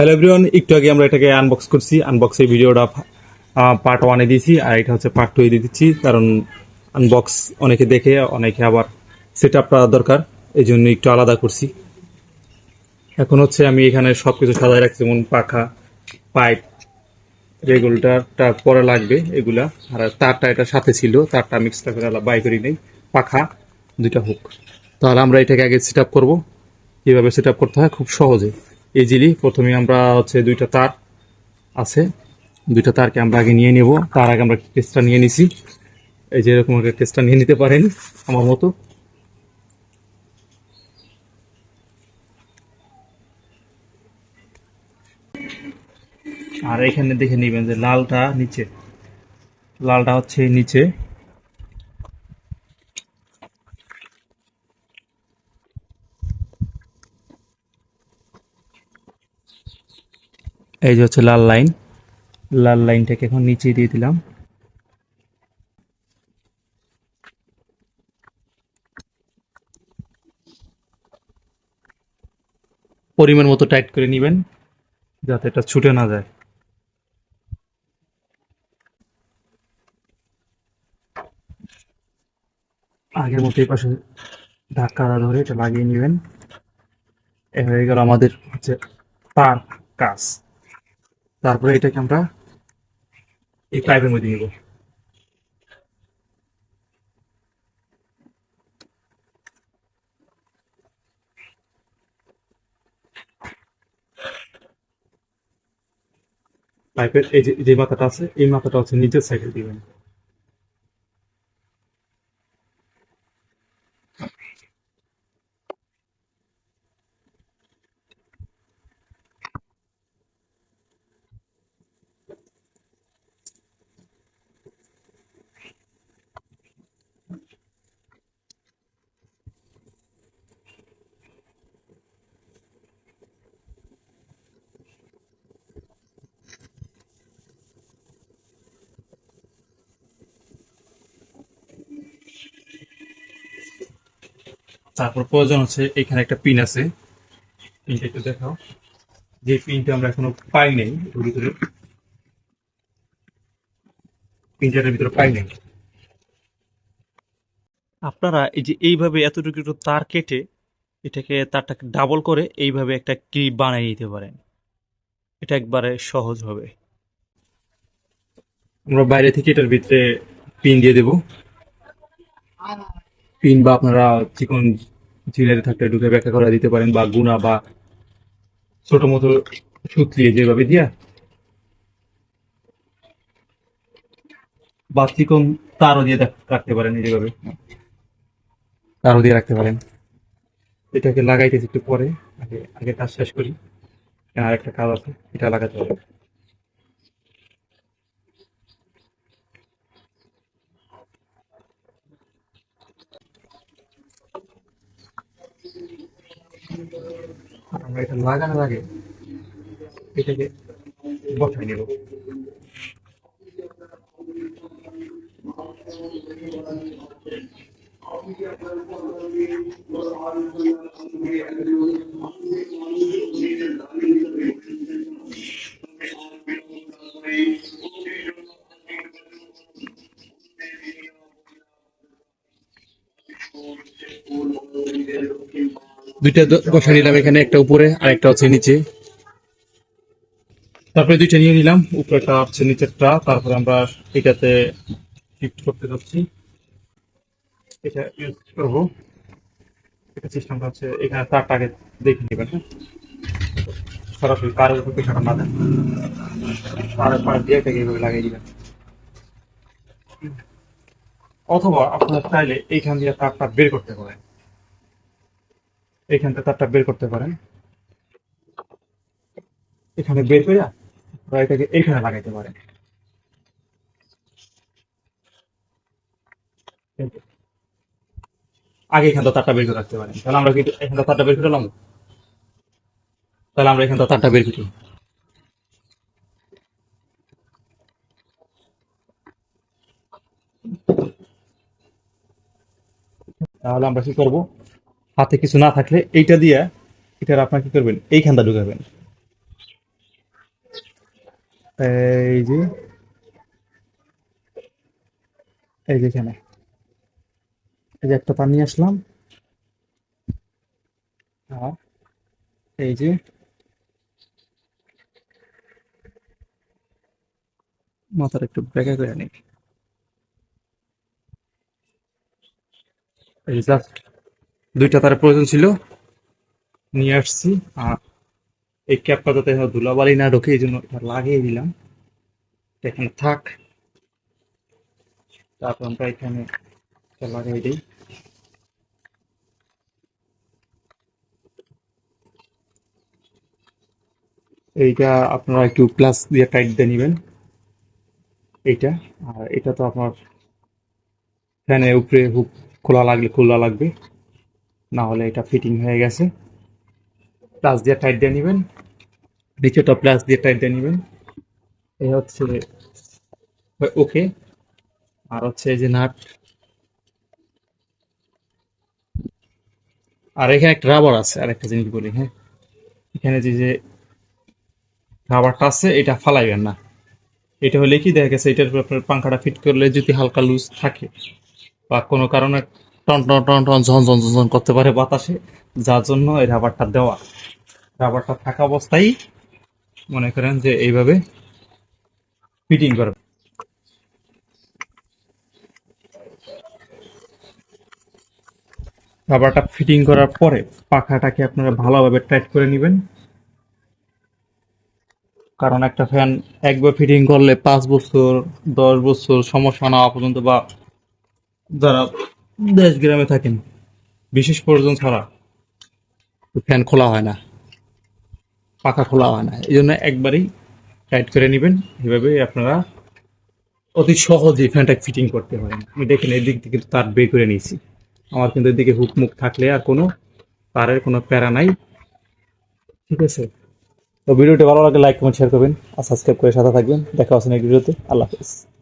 Hello everyone একটু আগে আমরা এটাকে আনবক্স করছি। আনবক্সের ভিডিওটা পার্ট ওয়ানে দিয়েছি, আর এটা হচ্ছে পার্ট টু দিয়ে দিচ্ছি, কারণ আনবক্স অনেকে দেখে, অনেকে আবার সেট আপ করা দরকার এই জন্য একটু আলাদা করছি। এখন হচ্ছে আমি এখানে সব কিছু সাজায় রাখছি, যেমন পাখা পাইপ রেগুলেটারটা পরে লাগবে এগুলা, আর তারটা এটা সাথে ছিল, তারটা আমি এক্সট্রা করে বাই করি নেই। পাখা, দুইটা হুক তাহলে আমরা এটাকে আগে সেট আপ করব। কীভাবে সেট আপ করতে হয়? খুব সহজে। ইজিলি প্রথমে আমরা হচ্ছে দুইটা তার আছে। দুইটা তারকে আমরা আগে নিয়ে নেব। তার আগে আমরা কেসটা নিয়ে নিছি। এই যে এরকম একটা কেসটা নিয়ে নিতে পারেন আমার মতো। আর এখানে দেখে নেবেন যে লালটা নিচে। লালটা হচ্ছে নিচে। এই যে হচ্ছে লাল লাইন। লাল লাইনটাকে এখন নিচে দিয়ে দিলাম। পরিমাণ মতো টাইট করে নেবেন, যাতে এটা ছুটে না যায়। আগের মতো এই পাশে ধাক্কাটা ধরে এটা লাগিয়ে নেবেন। এ হয়ে গেল আমাদের হচ্ছে তার কাজ। তারপরে এটাকে আমরা এই পাইপের মধ্যে নিব। পাইপের এই যে মাথাটা আছে, এই মাথাটা হচ্ছে নিচের সাইডে দিবেন। তারপর প্রয়োজন হচ্ছে এখানে একটা পিন আছে। পিনটা একটু দেখাও। যে পিনটা আমরা এখনও পাই নাই ওর ভিতরে। পিনটার ভিতরে পাই নাই। আপনারা এই যে এইভাবে এতটুকু একটু তার কেটে এটাকে তারটাকে ডাবল করে এইভাবে একটা ক্লিপ বানিয়ে নিতে পারেন। এটা একবারে সহজ হবে। আমরা বাইরে থেকে এটার ভিতরে পিন দিয়ে দেব। পিন বা আপনারা চিকন জিনারে থাকলে ঢুকে ব্যাখ্যা করা দিতে পারেন, বা গুণা বা ছোট মতো সুতলিয়ে যেভাবে দিয়া। বা চিকন তারও দিয়ে রাখতে পারেন যেভাবে। তারও দিয়ে রাখতে পারেন। এটাকে লাগাইতেছি একটু পরে, আগে আগে কাজ শেষ করি। আর একটা কাজ আছে, এটা লাগাতে হবে। আমরা এটা লাগানোর আগে এটাকে বসাই নেব দুইটা বসা নিলাম এখানে, একটা উপরে আর একটা হচ্ছে নিচে। তারপরে দুইটা নিয়ে নিলাম, উপরেটা হচ্ছে নিচেরটা, তারপরে আমরা এটাতে শিফট করতে যাচ্ছি। এটা ইউজ করব। এটা সিস্টেমটা হচ্ছে, এখানে তারটা আগে দেখে নেবেন হ্যাঁ? সরাসরি কারের উপর পেছাটা না দেন তারের পাশ দিয়ে এটাকে এইভাবে লাগিয়ে দিবেন। অথবা আপনারা চাইলে এইখান দিয়ে তারটা বের করতে পারেন। এইখানটা তারটা বের করতে পারেন। এখানে বের করে এটাকে এইখানে লাগাইতে পারেন। আগে এখানটা তারটা বের করে রাখতে পারেন। তাহলে আমরা কিন্তু এখানটা তারটা বের করে নিলাম তাহলে আমরা এখানটা তারটা বের করি। তাহলে আমরা কি করব? হাতে কিছু না থাকলে এইটা দিয়ে এটার আপনার কি করবেন? এইখানটা ঢুকাবেন। এই যে এই যে এখানে। এই যে একটা পানি আসলাম। আর এই যে, মাথার একটু ব্রেকে করে নিই। জাস্ট দুইটা তার প্রয়োজন ছিল। নিয়ে আসছি। আর এই ক্যাপটা যাতে ধুলাবালি না ঢোকে এই জন্য এটা লাগিয়ে দিলাম। এখানে থাক। তারপর আমরা এখানে লাগিয়ে দিই। এইটা আপনারা একটু প্লাস দিয়ে টাইট দিয়ে নেবেন। এইটা। আর এটা তো আপনার ফ্যানের উপরে হুক খোলা লাগলে খোলা লাগবে। না হলে এটা ফিটিং হয়ে গেছে। প্লাস দিয়ে টাইট দিয়ে নেবেন। নিচেটা প্লাস দিয়ে টাইট দিয়ে নেবেন। এই হচ্ছে ওকে আর হচ্ছে এই যে নাট। আর এখানে একটা রাবার আছে আর একটা জিনিস বলি হ্যাঁ। এখানে যে যে রাবারটা আছে, এটা ফালাইবেন না। এটা হলে কি দেখা গেছে, এটার উপর আপনার পাংখাটা ফিট করলে যদি হালকা লুজ থাকে, বা কোনো কারণে টন টন টন টন, ঝন ঝন ঝন করতে পারে বাতাসে। যার জন্য এই রাবারটা দেওয়া। রাবারটা থাকা অবস্থায় মনে করেন যে এইভাবে ফিটিং করবে রাবারটা ফিটিং করার পরে পাখাটাকে আপনারা ভালোভাবে টাইট করে নেবেন। কারণ একটা ফ্যান একবার ফিটিং করলে পাঁচ বছর, দশ বছর সমস্যা না পর্যন্ত বা যারা দেশ গ্রামে থাকেন। বিশেষ প্রয়োজন ছাড়া। ফ্যান খোলা হয় না। পাখা খোলা হয় না। এই জন্য একবারেই টাইট করে নেবেন। এভাবে আপনারা অতি সহজেই ফ্যানটা ফিটিং করতে পারেন। আমি দেখেন এই দিক থেকে তার বের করে নিয়েছি। আমার কিন্তু এদিকে হুক মুখ থাকলে আর কোনো তারের কোনো প্যারা নাই। ঠিক আছে? তো ভিডিওটি ভালো লাগলে লাইক, কমেন্ট শেয়ার করবেন। আর সাবস্ক্রাইব করে সাথে থাকবেন। দেখা হচ্ছে নেক্সট ভিডিওতে আল্লাহ হাফিজ।